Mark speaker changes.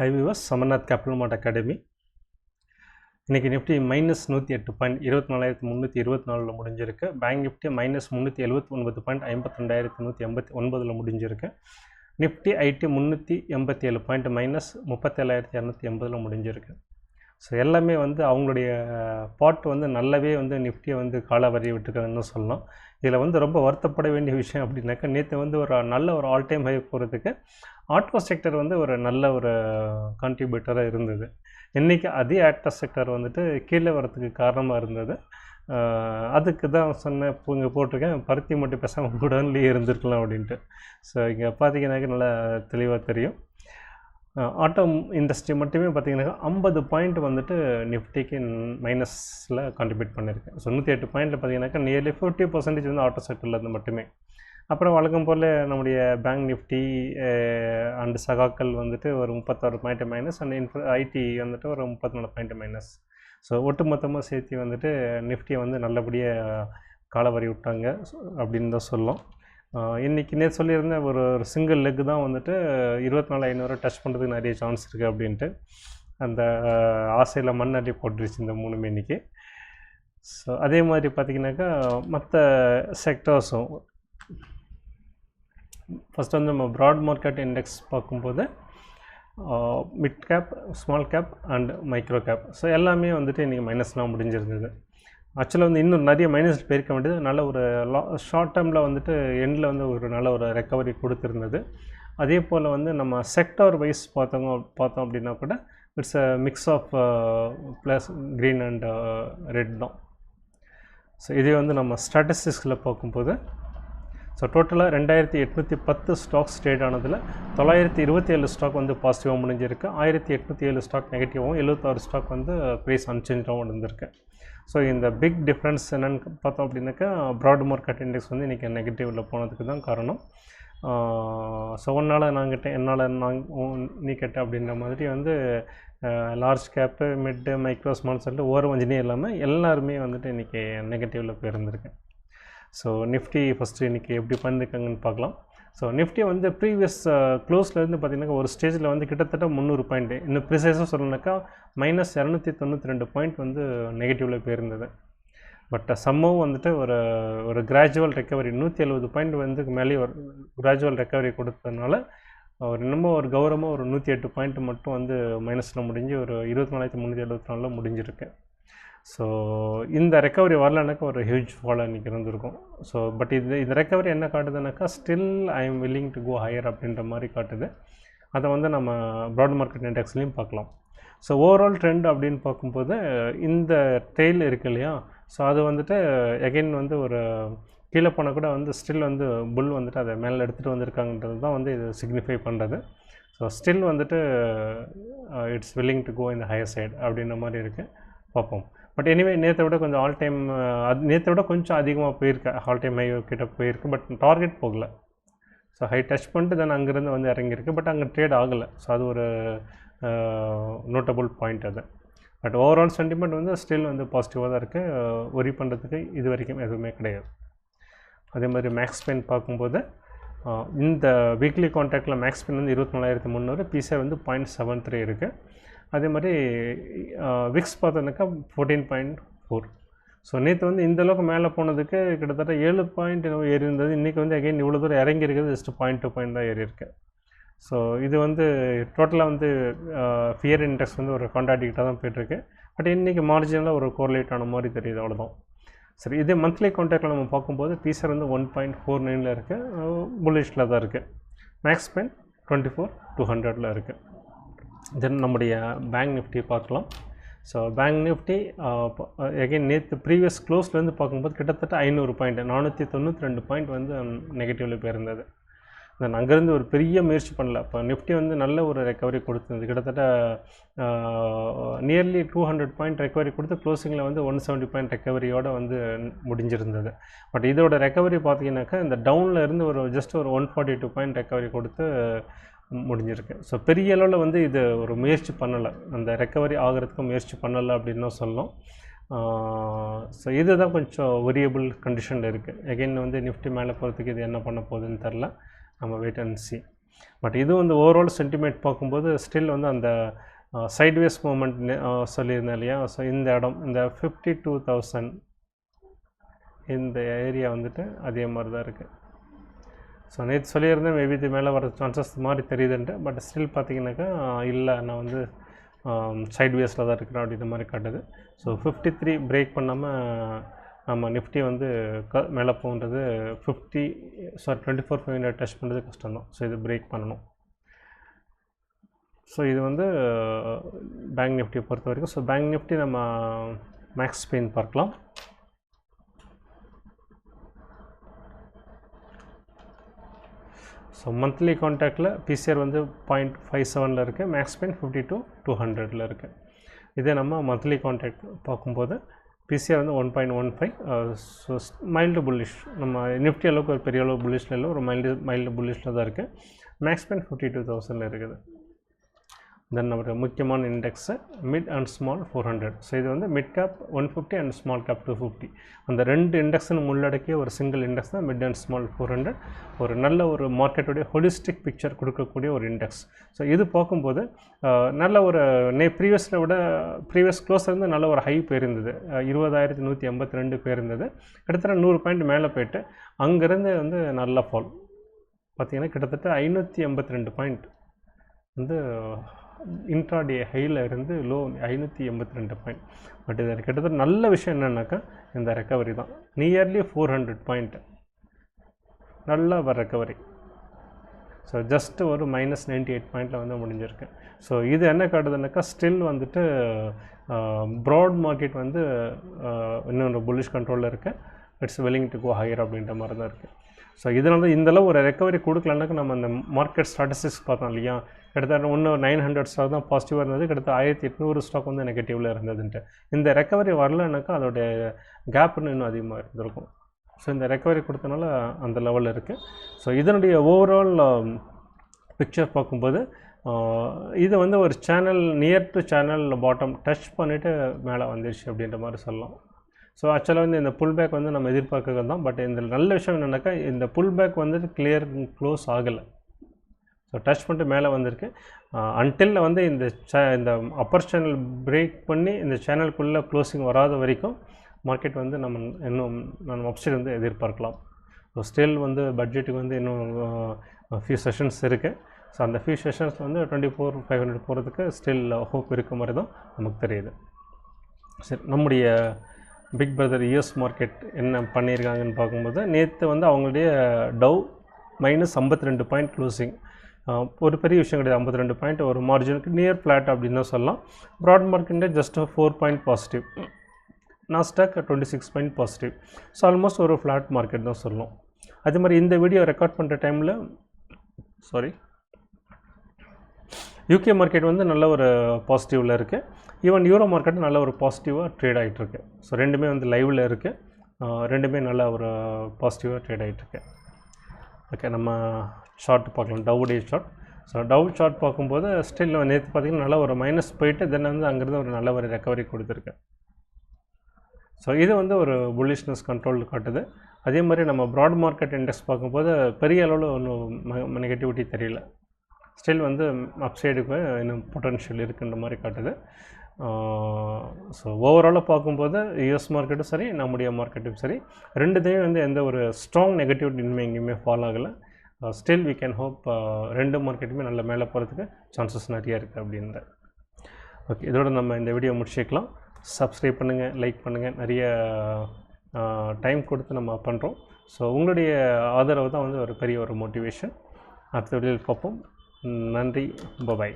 Speaker 1: Hi viewers Samarnath capital mart academy இன்றைக்கி Nifty minus நூற்றி எட்டு பாயிண்ட் இருபத்தி நாலாயிரத்தி முந்நூற்றி இருபத்தி நாலில் முடிஞ்சிருக்கு. பேங்க் நிஃப்டி மைனஸ் முந்நூற்றி எழுபத்தி ஒன்பது பாயிண்ட் ஐம்பத்தி ரெண்டாயிரத்தி நூற்றி எண்பத்தி ஒன்பதில் முடிஞ்சிருக்கு. நிஃப்டி ஐடி முந்நூற்றி எண்பத்தி ஏழு பாயிண்ட் மைனஸ் முப்பத்தேழாயிரத்தி இரநூத்தி எண்பதில் முடிஞ்சிருக்கு. ஸோ எல்லாமே வந்து அவங்களுடைய பாட்டு வந்து நல்லாவே வந்து நிஃப்டியை வந்து கால வரி விட்டுருக்காங்கன்னு சொல்லலாம். இதில் வந்து ரொம்ப வருத்தப்பட வேண்டிய விஷயம் அப்படின்னாக்கா நேற்று வந்து ஒரு நல்ல ஒரு ஆல் டைம் ஹை போகிறதுக்கு ஆட்டோ செக்டர் வந்து ஒரு நல்ல ஒரு கான்ட்ரிபியூட்டராக இருந்தது. இன்றைக்கி அதே ஆக்டர் செக்டர் வந்துட்டு கீழே வரத்துக்கு காரணமாக இருந்தது. அதுக்கு தான் சொன்னேன் இப்போ இங்கே போட்டிருக்கேன் பருத்தி மட்டும் பேசாமல் கூடன்லேயே இருந்திருக்கலாம் அப்படின்ட்டு. ஸோ இங்கே பார்த்தீங்கன்னாக்க நல்லா தெளிவாக தெரியும். ஆட்டோ இண்டஸ்ட்ரி மட்டுமே பார்த்திங்கனாக்கா ஐம்பது பாயிண்ட் வந்துட்டு நிஃப்டிக்கு மைனஸில் கான்ட்ரிபியூட் பண்ணியிருக்கேன் ஸோ நூற்றி எட்டு பாயிண்ட்டில் பார்த்தீங்கன்னாக்கா நியர்லி ஃபிஃப்டி பர்சன்டேஜ் வந்து ஆட்டோ செக்டர்லேருந்து மட்டுமே. அப்புறம் வழக்கம் போல் நம்முடைய பேங்க் நிஃப்டி அண்டு சகாக்கள் வந்துட்டு ஒரு முப்பத்தாறு பாயிண்ட் மைனஸ் அண்ட் இன்ஃப ஐடி வந்துட்டு ஒரு முப்பத்தி நாலு பாயிண்ட் மைனஸ் ஸோ ஒட்டு மொத்தமாக சேர்த்து வந்துட்டு நிஃப்டியை வந்து நல்லபடியாக காலவரி விட்டாங்க அப்படின்னு தான் சொல்லலாம். இன்றைக்கி நேற்று சொல்லியிருந்தேன் ஒரு ஒரு சிங்கிள் லெக்கு தான் வந்துட்டு இருபத்தி நாலு ஐநூறு டச் பண்ணுறதுக்கு நிறைய சான்ஸ் இருக்குது அப்படின்ட்டு அந்த ஆசையில் மண் அடி போட்டுருச்சு இந்த மூணுமே இன்றைக்கி ஸோ அதே மாதிரி பார்த்திங்கனாக்கா மற்ற செக்டர்ஸும் ஃபஸ்ட் வந்து நம்ம ப்ராட் மார்க்கெட் இண்டெக்ஸ் பார்க்கும்போது mid cap small cap and micro cap so எல்லாமே வந்துட்டு இன்றைக்கி மைனஸ்லாம் முடிஞ்சிருந்தது. ஆக்சுவலாக வந்து இன்னும் நிறைய மைனஸ் போயிருக்க வேண்டியது. நல்ல ஒரு லா ஷார்ட் டேர்மில் வந்துட்டு எண்டில் வந்து ஒரு நல்ல ஒரு ரெக்கவரி கொடுத்துருந்தது. அதே போல் வந்து நம்ம செக்டார் வைஸ் பார்த்தோங்க பார்த்தோம் அப்படின்னா கூட it's a mix of plus green and red தான். ஸோ இதே வந்து நம்ம ஸ்டாட்டிஸ்டிக்ஸில் பார்க்கும்போது ஸோ டோட்டலாக ரெண்டாயிரத்தி எட்நூற்றி பத்து ஸ்டாக்ஸ் ட்ரேட் ஆனதில் தொள்ளாயிரத்தி இருபத்தி ஏழு ஸ்டாக் வந்து பாசிட்டிவாக முடிஞ்சிருக்கு. ஆயிரத்தி எட்நூற்றி ஏழு ஸ்டாக் நெகட்டிவாகவும் எழுபத்தாறு ஸ்டாக் வந்து ப்ரைஸ் அன்சேஞ்சாகவும் இருந்திருக்கு ஸோ இந்த பிக் டிஃப்ரென்ஸ் என்னென்னு பார்த்தோம் அப்படின்னாக்கா ப்ராட் மார்க்கெட் இண்டெக்ஸ் வந்து இன்றைக்கி நெகட்டிவில் போனதுக்கு தான் காரணம். ஸோ ஒன்றால் நான் கேட்டேன் என்னால் நான் நீ கேட்டேன் அப்படின்ற மாதிரி வந்து large cap mid micro small சொல்லிட்டு ஓரம் வஞ்சினே இல்லாமல் எல்லாருமே வந்துட்டு இன்றைக்கி நெகட்டிவில் போயிருந்திருக்கு. ஸோ நிஃப்டி ஃபஸ்ட்டு இன்றைக்கி எப்படி பண்ணியிருக்காங்கன்னு பார்க்கலாம். ஸோ நிஃப்டி வந்து ப்ரீவியஸ் க்ளோஸ்லேருந்து uh, பார்த்திங்கன்னா ஒரு ஸ்டேஜில் வந்து கிட்டத்தட்ட முந்நூறு பாயிண்ட் இன்னும் ப்ரிசைஸாக சொல்லணுனாக்கா மைனஸ் இரநூத்தி தொண்ணூற்றி ரெண்டு பாயிண்ட் வந்து நெகட்டிவில் போயிருந்தது. பட் சம்மவும் uh, வந்துட்டு ஒரு ஒரு கிராஜுவல் ரெக்கவரி நூற்றி எழுபது பாயிண்ட் வந்து மேலேயே ஒரு கிராஜுவல் ரெக்கவரி கொடுத்ததுனால ஒரு இன்னமும் ஒரு கௌரவமாக ஒரு நூற்றி எட்டு பாயிண்ட் மட்டும் வந்து மைனஸில் முடிஞ்சு ஒரு இருபத்தி நாலாயிரத்தி முந்நூற்றி எழுபத்தி நாலில் முடிஞ்சிருக்கு. ஸோ இந்த ரெக்கவரி வரலனாக்கா ஒரு ஹியூஜ் ஃபாலோ இன்றைக்கி இருந்திருக்கும். ஸோ பட் இது இந்த ரெக்கவரி என்ன காட்டுதுனாக்கா still I am willing to go higher அப்படின்ற மாதிரி காட்டுது. அதை வந்து நம்ம ப்ராட் மார்க்கெட் இண்டெக்ஸ்லேயும் பார்க்கலாம். ஸோ ஓவரால் ட்ரெண்ட் அப்படின்னு பார்க்கும்போது இந்த டெய்ல் இருக்கு இல்லையா? ஸோ அது வந்துட்டு எகைன் வந்து ஒரு கீழே போனால் கூட வந்து ஸ்டில் வந்து புல் வந்துட்டு அதை மேலே எடுத்துகிட்டு வந்திருக்காங்கன்றது தான் வந்து இது சிக்னிஃபை பண்ணுறது ஸோ ஸ்டில் வந்துட்டு இட்ஸ் வில்லிங் டு கோ இந்த ஹையர் சைடு அப்படின்ற மாதிரி இருக்குது பார்ப்போம். பட் எனிவே நேற்றை விட கொஞ்சம் ஆல் டைம் அது நேற்றை விட கொஞ்சம் அதிகமாக போயிருக்கு ஆல் டைம் ஹை கிட்ட போயிருக்கு பட் டார்கெட் போகல. ஸோ ஹை டச் பண்ணிட்டு தென் அங்கேருந்து வந்து இறங்கியிருக்கு பட் அங்கே ட்ரேட் ஆகலை. ஸோ அது ஒரு நோட்டபுள் பாயிண்ட் அது. பட் ஓவரால் சென்டிமெண்ட் வந்து ஸ்டில் வந்து பாசிட்டிவாக தான் இருக்குது ஒரி பண்ணுறதுக்கு இது வரைக்கும் எதுவுமே கிடையாது. அதே மாதிரி மேக்ஸ் பென் பார்க்கும்போது இந்த வீக்லி கான்டாக்டில் மேக்ஸ் பெயின் வந்து இருபத்தி நாலாயிரத்தி முந்நூறு பிசிஆர் வந்து பாயிண்ட் செவன் த்ரீ இருக்குது அதே மாதிரி விக்ஸ் பார்த்தோன்னாக்கா ஃபோர்டீன் பாயிண்ட் ஃபோர் ஸோ நேற்று வந்து இந்தளவுக்கு மேலே போனதுக்கு கிட்டத்தட்ட ஏழு பாயிண்ட் ஏறி இருந்தது. இன்றைக்கி வந்து அகைன் இவ்வளோ தூரம் இறங்கி இருக்குது. ஜஸ்ட் பாயிண்ட் டூ பாயிண்ட் தான் ஏறி இருக்குது ஸோ இது வந்து டோட்டலாக வந்து ஃபியர் இண்டெக்ஸ் வந்து ஒரு கான்ட்ராக்டிக்டாக தான் போயிட்டுருக்கு பட் இன்றைக்கி மார்ஜினலாக ஒரு கோர்லேட் ஆன மாதிரி தெரியுது. அவ்வளோதான் சரி இதே மந்த்லி கான்டாக்டில் நம்ம பார்க்கும்போது பீசர் வந்து ஒன் பாயிண்ட் ஃபோர் நைனில் இருக்குது புல்லிஷில் தான் இருக்குது max pain twenty four two ஹண்ட்ரடில் இருக்குது தென் நம்முடைய பேங்க் நிஃப்டி பார்க்கலாம். ஸோ பேங்க் நிஃப்டி எகைன் நேற்று ப்ரீவியஸ் க்ளோஸ்லேருந்து பார்க்கும்போது கிட்டத்தட்ட ஐநூறு பாயிண்ட் நானூற்றி தொண்ணூற்றி ரெண்டு பாயிண்ட் வந்து um, நெகட்டிவில் போயிருந்தது. தென் அங்கேருந்து ஒரு பெரிய முயற்சி பண்ணல. இப்போ நிஃப்டி வந்து நல்ல ஒரு ரெக்கவரி கொடுத்துருந்தது கிட்டத்தட்ட nearly two hundred point recovery கொடுத்து க்ளோசிங்கில் வந்து ஒன் செவன்ட்டி பாயிண்ட் ரெக்கவரியோடு வந்து முடிஞ்சிருந்தது. பட் இதோட ரெக்கவரி பார்த்தீங்கன்னாக்கா இந்த டவுனில் இருந்து ஒரு ஜஸ்ட் ஒரு one forty two point recovery கொடுத்து முடிஞ்சிருக்கு. ஸோ பெரிய அளவில் வந்து இது ஒரு முயற்சி பண்ணலை. அந்த ரெக்கவரி ஆகிறதுக்கும் முயற்சி பண்ணலை அப்படின்னு சொல்லலாம் ஸோ இதுதான் கொஞ்சம் வெரியபிள் கண்டிஷனில் இருக்குது எகெயின் வந்து நிஃப்டி மேலே போகிறதுக்கு இது என்ன பண்ண போகுதுன்னு தெரில நம்ம வெயிட் அண்ட் சி பட் இது வந்து ஓவரால் சென்டிமெண்ட் பார்க்கும்போது ஸ்டில் வந்து அந்த சைட்வேஸ் மூமெண்ட் சொல்லியிருந்தேன் இல்லையா? ஸோ இந்த இடம் இந்த ஃபிஃப்டி டூ தௌசண்ட் இந்த ஏரியா வந்துட்டு அதே மாதிரி தான் இருக்குது ஸோ நேற்று சொல்லியிருந்தேன் மேபி இது மேலே வர சான்சஸ் மாதிரி தெரியுதுன்ட்டு பட் ஸ்டில் பார்த்தீங்கன்னாக்கா இல்லை நான் வந்து சைட்வேஸில் தான் இருக்கிறேன் அப்படின்ற மாதிரி காட்டுது. ஸோ ஃபிஃப்டி த்ரீ பிரேக் பண்ணாமல் நம்ம நிஃப்டி வந்து க மேலே போகிறது fifty sorry twenty four five hundred touch பண்ணுறது கஷ்டம் தான் ஸோ இது பிரேக் பண்ணணும். ஸோ இது வந்து பேங்க் நிஃப்டியை பொறுத்த வரைக்கும் ஸோ பேங்க் நிஃப்டி நம்ம மேக்ஸ் பெயின் பார்க்கலாம். ஸோ மந்த்லி காண்டாக்டில் பிசிஆர் வந்து பாயிண்ட் ஃபைவ் செவனில் இருக்குது max pain fifty two two ஹண்ட்ரடில் இருக்குது இதே நம்ம மந்த்லி காண்டாக்ட் பார்க்கும்போது பிசிஆர் வந்து one point one five so mild bullish நம்ம நிஃப்டி அளவுக்கு ஒரு பெரிய அளவு புல்லிஷில் இல்லை ஒரு மைல்டு மைல்டு புல்லிஷில் தான் இருக்குது மேக்ஸ் பெயின் ஃபிஃப்டி டூ தௌசண்டில் இருக்குது. தென் நம்ம முக்கியமான index mid and small four hundred so இது வந்து mid cap one fifty and small cap two fifty அந்த ரெண்டு இண்டெக்ஸுன்னு உள்ளடக்கிய ஒரு சிங்கிள் இண்டெக்ஸ் தான் mid and small four hundred ஒரு நல்ல ஒரு மார்க்கெட்டுடைய ஹொலிஸ்டிக் பிக்சர் கொடுக்கக்கூடிய ஒரு இண்டெக்ஸ் ஸோ இது பார்க்கும்போது நல்ல ஒரு நே ப்ரீவியஸில் விட ப்ரீவியஸ் க்ளோஸ் இருந்து நல்ல ஒரு ஹை போயிருந்தது. இருபதாயிரத்தி நூற்றி எண்பத்தி ரெண்டு போயிருந்தது. கிட்டத்தட்ட நூறு பாயிண்ட் மேலே போயிட்டு அங்கேருந்து வந்து நல்ல ஃபால் பார்த்தீங்கன்னா கிட்டத்தட்ட ஐநூற்றி எண்பத்தி ரெண்டு பாயிண்ட் வந்து இன்ட்ராடே ஹையில் இருந்து லோ ஐநூற்றி எண்பத்தி ரெண்டு பாயிண்ட் பட் இதில் கிட்டத்தட்ட நல்ல விஷயம் என்னென்னாக்கா இந்த ரெக்கவரி தான். நியர்லி ஃபோர் ஹண்ட்ரட் பாயிண்ட் நல்ல ஒரு ரெக்கவரி ஸோ ஜஸ்ட் ஒரு மைனஸ் நைன்டி எயிட் பாயிண்டில் வந்து முடிஞ்சிருக்கு. ஸோ இது என்ன காட்டுதுனாக்கா ஸ்டில் வந்துட்டு ப்ராட் மார்க்கெட் வந்து இன்னொரு புல்லிஷ் கண்ட்ரோலில் இருக்குது it's willing to go higher அப்படின்ற மாதிரி தான் இருக்குது ஸோ இதனால தான் இந்தளவு ஒரு ரெக்கவரி கொடுக்கலனாக்கா நம்ம அந்த மார்க்கெட் ஸ்டாட்டிஸ்டிக்ஸ் பார்த்தோம் இல்லையா? கிட்டத்தட்ட ஒன்று நைன் ஹண்ட்ரட் ஸ்டாக் தான் பாசிட்டிவாக இருந்தது. கிட்டத்தட்ட ஆயிரத்தி எட்நூறு ஸ்டாக் வந்து நெகட்டிவில் இருந்ததுன்ட்டு. இந்த ரெக்கவரி வரலனாக்கா அதோடைய கேப்னு இன்னும் அதிகமாக இருந்திருக்கும். ஸோ இந்த ரெக்கவரி கொடுத்தனால அந்த லெவலில் இருக்குது ஸோ இதனுடைய ஓவரால் பிக்சர் um, பார்க்கும்போது இது வந்து ஒரு channel near to channel bottom touch பண்ணிவிட்டு மேலே வந்துருச்சு அப்படின்ற மாதிரி சொல்லலாம். ஸோ ஆக்சுவலாக வந்து இந்த புல் பேக் வந்து நம்ம எதிர்பார்க்கறது தான். பட் இந்த நல்ல விஷயம் என்னென்னாக்கா இந்த புல் பேக் வந்துட்டு கிளியர் க்ளோஸ் ஆகலை. ஸோ டச் பண்ணிட்டு மேலே வந்திருக்கு. அன்டில் வந்து இந்த சே இந்த அப்பர் சேனல் பிரேக் பண்ணி இந்த சேனலுக்குள்ளே க்ளோசிங் வராத வரைக்கும் மார்க்கெட் வந்து நம்ம இன்னும் நம்ம அப்சைட் வந்து எதிர்பார்க்கலாம். ஸோ ஸ்டில் வந்து பட்ஜெட்டுக்கு வந்து இன்னும் ஃபியூ செஷன்ஸ் இருக்குது ஸோ அந்த ஃபியூ செஷன்ஸ் வந்து டுவெண்ட்டி ஃபோர் ஃபைவ் ஹண்ட்ரட் போகிறதுக்கு ஸ்டில் ஹோப் இருக்க மாதிரி தான் நமக்கு தெரியுது. சரி நம்முடைய பிக் பிரதர் யூஎஸ் மார்க்கெட் என்ன பண்ணியிருக்காங்கன்னு பார்க்கும்போது நேற்று வந்து அவங்களுடைய டவ் மைனஸ் ஐம்பத்தி ரெண்டு பாயிண்ட் க்ளோசிங் ஒரு பெரிய விஷயம் கிடையாது ஐம்பத்தி ரெண்டு பாயிண்ட் ஒரு மார்ஜினுக்கு நியர் ஃப்ளாட் அப்படின்னு தான் சொல்லலாம். Broad மார்க்கெட்டே just four point positive Nasdaq twenty six point positive so almost ஒரு ஃப்ளாட் மார்க்கெட் தான் சொல்லலாம் அதே மாதிரி இந்த வீடியோ ரெக்கார்ட் பண்ணுற டைமில் சாரி யூகே மார்க்கெட் வந்து நல்ல ஒரு பாசிட்டிவில் இருக்குது ஈவன் யூரோ மார்க்கெட் நல்ல ஒரு பாசிட்டிவாக ட்ரேட் ஆகிட்டுருக்கு ஸோ ரெண்டுமே வந்து லைவில் இருக்குது ரெண்டுமே நல்ல ஒரு பாசிட்டிவாக ட்ரேட் ஆகிட்டுருக்கு ஓகே நம்ம ஷார்ட் பார்க்கலாம். Dow day chart so Dow chart பார்க்கும்போது ஸ்டில் நேற்று பார்த்திங்கன்னா நல்ல ஒரு மைனஸ் போயிட்டு தென் வந்து அங்கேருந்து ஒரு நல்ல ஒரு ரெக்கவரி கொடுத்துருக்கு. ஸோ இது வந்து ஒரு புல்லிஷ்னஸ் கண்ட்ரோல் காட்டுது. அதே மாதிரி நம்ம ப்ராட் மார்க்கெட் இண்டெக்ஸ் பார்க்கும்போது பெரிய அளவில் ஒன்றும் நெகட்டிவிட்டி தெரியல. ஸ்டில் வந்து அப்சைடுக்கு இன்னும் பொட்டன்ஷியல் இருக்குன்ற மாதிரி காட்டுது. ஸோ ஓவராலாக பார்க்கும்போது யூஎஸ் மார்க்கெட்டும் சரி நம்முடைய மார்க்கெட்டும் சரி ரெண்டுத்தையும் வந்து எந்த ஒரு ஸ்ட்ராங் நெகட்டிவ் இனிமேல் எங்கேயுமே ஃபாலோ ஆகலை. ஸ்டில் வி கேன் ஹோப் ரெண்டு மார்க்கெட்டுமே நல்ல மேலே போகிறதுக்கு சான்சஸ் நிறைய இருக்குது அப்படின்ற ஓகே இதோட நம்ம இந்த வீடியோ முடிச்சுக்கலாம். சப்ஸ்கிரைப் பண்ணுங்கள் லைக் பண்ணுங்கள் நிறைய டைம் கொடுத்து நம்ம பண்ணுறோம் ஸோ உங்களுடைய ஆதரவு தான் வந்து ஒரு பெரிய ஒரு மோட்டிவேஷன் அடுத்த வீடியோவில் பார்ப்போம். நன்றி பபாய்